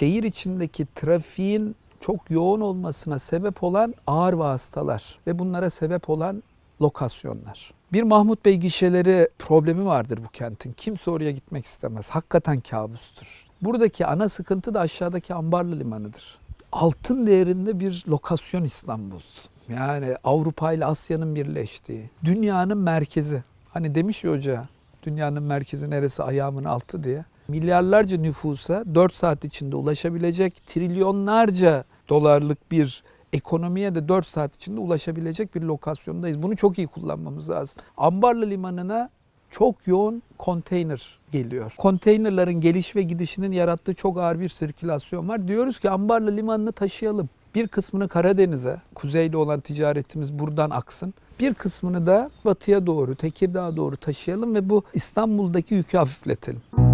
şehir içindeki trafiğin çok yoğun olmasına sebep olan ağır vasıtalar ve bunlara sebep olan lokasyonlar. Bir Mahmut Bey gişeleri problemi vardır bu kentin. Kimse oraya gitmek istemez. Hakikaten kabustur. Buradaki ana sıkıntı da aşağıdaki Ambarlı Limanı'dır. Altın değerinde bir lokasyon İstanbul. Yani Avrupa ile Asya'nın birleştiği, dünyanın merkezi. Hani demiş ya hoca, dünyanın merkezi neresi ayağımın altı diye. Milyarlarca nüfusa 4 saat içinde ulaşabilecek, trilyonlarca dolarlık bir ekonomiye de 4 saat içinde ulaşabilecek bir lokasyondayız. Bunu çok iyi kullanmamız lazım. Ambarlı Limanı'na çok yoğun konteyner geliyor. Konteynerların geliş ve gidişinin yarattığı çok ağır bir sirkülasyon var. Diyoruz ki Ambarlı Limanı'nı taşıyalım. Bir kısmını Karadeniz'e, kuzeyle olan ticaretimiz buradan aksın. Bir kısmını da batıya doğru, Tekirdağ'a doğru taşıyalım ve bu İstanbul'daki yükü hafifletelim.